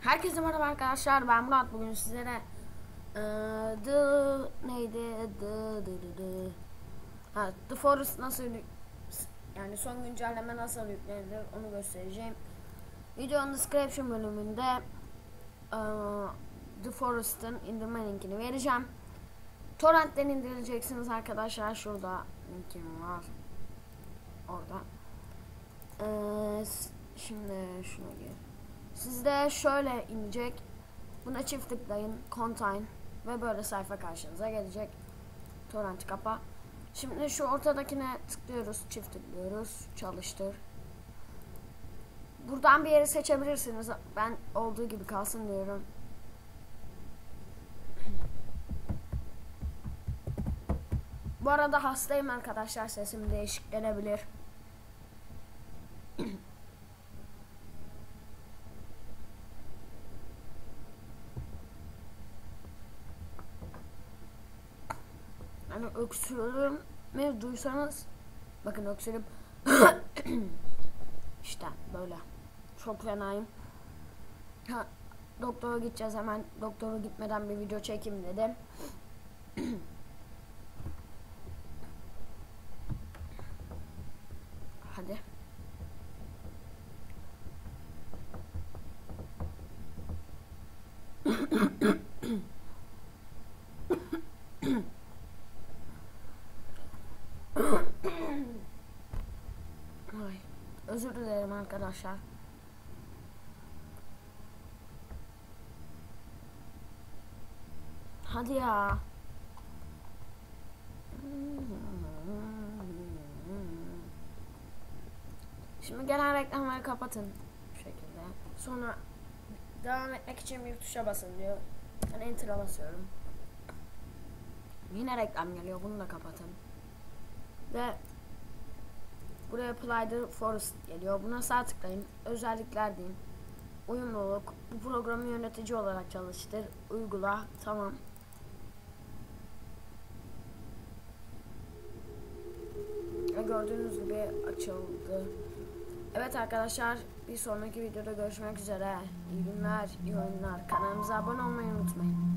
Herkese merhaba arkadaşlar ben Murat bugün sizlere eee, The neydi The The The The ha, The Forest nasıl yani son güncelleme nasıl yüklenilir onu göstereceğim. Videonun description bölümünde eee, The Forest'ın indirme linkini vereceğim. Torrent'ten indireceksiniz arkadaşlar şurada linkim var orada. Eee, s- şimdi şuna gir. Sizde şöyle inecek. Buna çift tıklayın. Contain. Ve böyle sayfa karşınıza gelecek. Torrent kapa. Şimdi şu ortadakine tıklıyoruz. Çift tıklıyoruz. Çalıştır. Buradan bir yeri seçebilirsiniz. Ben olduğu gibi kalsın diyorum. Bu arada hastayım arkadaşlar. Sesim değişik gelebilir. Yani öksürüğümü duysanız bakın öksürüp işte böyle çok fenayım. Ha, doktora gideceğiz hemen doktora gitmeden bir video çekeyim dedim. Hadi. Ay, özür dilerim arkadaşlar. Hadi ya. Şimdi gelen reklamları kapatın bu şekilde. Sonra devam etmek için bir tuşa basın diyor. Ben enter'a basıyorum. Yine reklam geliyor. Bunu da kapatın. Ve Buraya Apply the Forest geliyor. Buna sağ tıklayın. Özellikler deyin. Uyumluluk. Bu programı yönetici olarak çalıştır. Uygula. Tamam. Ve gördüğünüz gibi açıldı. Evet arkadaşlar bir sonraki videoda görüşmek üzere. İyi günler, iyi oyunlar. Kanalımıza abone olmayı unutmayın.